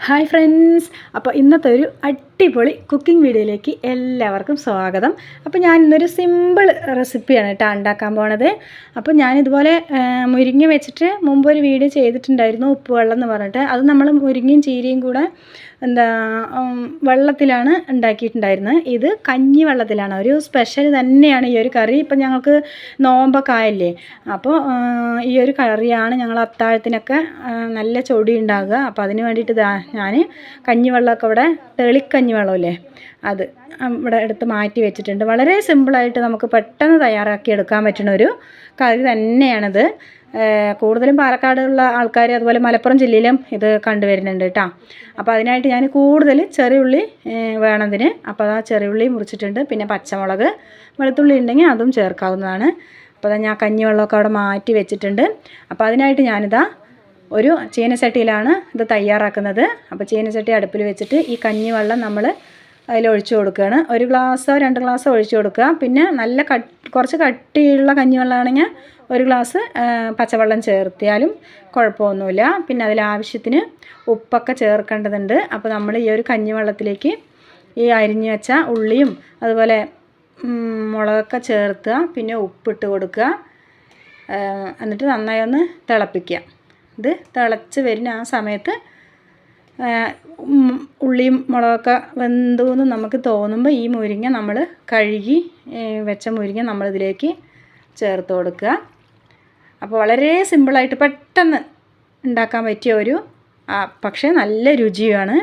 Hi friends. അപ്പോൾ ഇന്നത്തെ ഒരു അടിപൊളി കുക്കിംഗ് വീഡിയോയിലേക്ക് എല്ലാവർക്കും സ്വാഗതം. അപ്പോൾ ഞാൻ ഇന്നൊരു സിമ്പിൾ റെസിപ്പിയാണ് കേട്ടോ ഉണ്ടാക്കാൻ പോണത്. അപ്പോൾ ഞാൻ ഇതുപോലെ മുരിങ്ങ വെച്ചിട്ട് മുമ്പ് ഒരു വീഡിയോ ചെയ്തിട്ടുണ്ടായിരുന്നു ഉപ്പ് വെള്ളം എന്ന് പറഞ്ഞിട്ട്. അത് നമ്മൾ മുരിങ്ങയും ചീരയും കൂടെ എന്താ വെള്ളത്തിലാണ് ഉണ്ടാക്കിയിട്ടുണ്ടായിരുന്നത്. ഇത് കഞ്ഞി വെള്ളത്തിലാണ്. ഒരു സ്പെഷ്യൽ തന്നെയാണ് ഈ ഒരു കറി. ഇപ്പം ഞങ്ങൾക്ക് നോമ്പൊക്കെ ആയല്ലേ. അപ്പോൾ ഈ ഒരു കറിയാണ് ഞങ്ങൾ അത്താഴത്തിനൊക്കെ നല്ല ചൊടി ഉണ്ടാകുക അപ്പോൾ അതിന് വേണ്ടിയിട്ട് ഞാൻ ഞാൻ കഞ്ഞിവെള്ളമൊക്കെ ഇവിടെ തെളിക്കഞ്ഞിവെള്ളമില്ലേ അത് ഇവിടെ എടുത്ത് മാറ്റി വെച്ചിട്ടുണ്ട്. വളരെ സിമ്പിളായിട്ട് നമുക്ക് പെട്ടെന്ന് തയ്യാറാക്കി എടുക്കാൻ പറ്റുന്ന ഒരു കറി തന്നെയാണിത്. കൂടുതലും പാലക്കാടുള്ള ആൾക്കാർ അതുപോലെ മലപ്പുറം ജില്ലയിലും ഇത് കണ്ടുവരുന്നുണ്ട് കേട്ടോ അപ്പോൾ അതിനായിട്ട് ഞാൻ കൂടുതൽ ചെറിയുള്ളി വേണതിന്. അപ്പോൾ ആ ചെറിയുള്ളി മുറിച്ചിട്ടുണ്ട്. പിന്നെ പച്ചമുളക് വെളുത്തുള്ളി ഉണ്ടെങ്കിൽ അതും ചേർക്കാവുന്നതാണ്. അപ്പോൾ ഞാൻ കഞ്ഞിവെള്ളമൊക്കെ അവിടെ മാറ്റി വെച്ചിട്ടുണ്ട്. അപ്പോൾ അതിനായിട്ട് ഞാനിതാ ഒരു ചീനച്ചട്ടിയിലാണ് ഇത് തയ്യാറാക്കുന്നത്. അപ്പോൾ ചീനച്ചട്ടി അടുപ്പിൽ വെച്ചിട്ട് ഈ കഞ്ഞിവെള്ളം നമ്മൾ അതിൽ ഒഴിച്ചു കൊടുക്കുകയാണ്. ഒരു ഗ്ലാസ്സോ രണ്ട് ഗ്ലാസ്സോ ഒഴിച്ചു കൊടുക്കുക. പിന്നെ നല്ല കട്ട് കുറച്ച് കട്ടിയുള്ള കഞ്ഞിവെള്ളമാണെങ്കിൽ ഒരു ഗ്ലാസ് പച്ചവെള്ളം ചേർത്തിയാലും കുഴപ്പമൊന്നുമില്ല. പിന്നെ അതിൽ ആവശ്യത്തിന് ഉപ്പൊക്കെ ചേർക്കേണ്ടതുണ്ട്. അപ്പോൾ നമ്മൾ ഈ ഒരു കഞ്ഞിവെള്ളത്തിലേക്ക് ഈ അരിഞ്ഞു വെച്ച ഉള്ളിയും അതുപോലെ മുളകൊക്കെ ചേർത്തുക പിന്നെ ഉപ്പിട്ട് കൊടുക്കുക. എന്നിട്ട് നന്നായി ഒന്ന് തിളപ്പിക്കുക. ഇത് തിളച്ച് വരുന്ന ആ സമയത്ത് ഉള്ളിയും മുളകൊക്കെ വെന്തു എന്ന് നമുക്ക് തോന്നുമ്പോൾ ഈ മുരിങ്ങ നമ്മൾ കഴുകി വെച്ച മുരിങ്ങ നമ്മളിതിലേക്ക് ചേർത്ത് കൊടുക്കുക. അപ്പോൾ വളരെ സിമ്പിളായിട്ട് പെട്ടെന്ന് ഉണ്ടാക്കാൻ പറ്റിയ ഒരു പക്ഷേ നല്ല രുചിയാണ്.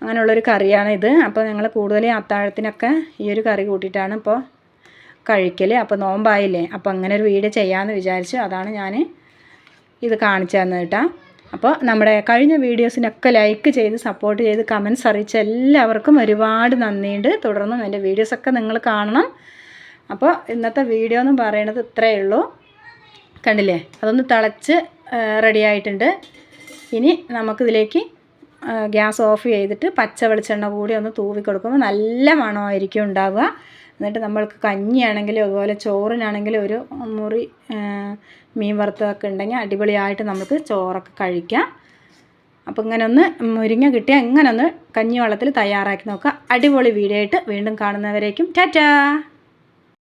അങ്ങനെയുള്ളൊരു കറിയാണ് ഇത്. അപ്പോൾ ഞങ്ങൾ കൂടുതലും അത്താഴത്തിനൊക്കെ ഈ ഒരു കറി കൂട്ടിയിട്ടാണ് ഇപ്പോൾ കഴിക്കൽ അപ്പോൾ നോമ്പായില്ലേ? അപ്പോൾ അങ്ങനെ ഒരു വീഡിയോ ചെയ്യാമെന്ന് വിചാരിച്ചു. അതാണ് ഞാൻ ഇത് കാണിച്ചു തന്നത് കേട്ടോ. അപ്പോൾ നമ്മുടെ കഴിഞ്ഞ വീഡിയോസിനൊക്കെ ലൈക്ക് ചെയ്ത് സപ്പോർട്ട് ചെയ്ത് കമൻസ് അറിയിച്ച എല്ലാവർക്കും ഒരുപാട് നന്ദിയുണ്ട്. തുടർന്നും എന്റെ വീഡിയോസൊക്കെ നിങ്ങൾ കാണണം. അപ്പോൾ ഇന്നത്തെ വീഡിയോ എന്ന് പറയുന്നത് ഇത്രയേ ഉള്ളൂ. കണ്ടില്ലേ? അതൊന്ന് തിളച്ച് റെഡി ആയിട്ടുണ്ട്. ഇനി നമുക്കിതിലേക്ക് ഗ്യാസ് ഓഫ് ചെയ്തിട്ട് പച്ച വെളിച്ചെണ്ണ കൂടി ഒന്ന് തൂവി കൊടുക്കുമ്പോൾ നല്ല മണമായിരിക്കും ഉണ്ടാവുക. എന്നിട്ട് നമ്മൾക്ക് കഞ്ഞിയാണെങ്കിലും അതുപോലെ ചോറിനാണെങ്കിലും ഒരു മുറി മീൻ വറുത്തതൊക്കെ ഉണ്ടെങ്കിൽ അടിപൊളിയായിട്ട് നമുക്ക് ചോറൊക്കെ കഴിക്കാം. അപ്പോൾ ഇങ്ങനെ ഒന്ന് മുരിങ്ങ കിട്ടിയാൽ ഇങ്ങനെ ഒന്ന് കഞ്ഞി വെള്ളത്തിൽ തയ്യാറാക്കി നോക്കുക. അടിപൊളി വീഡിയോ ആയിട്ട് വീണ്ടും കാണുന്നവരേക്കും ടാറ്റാ!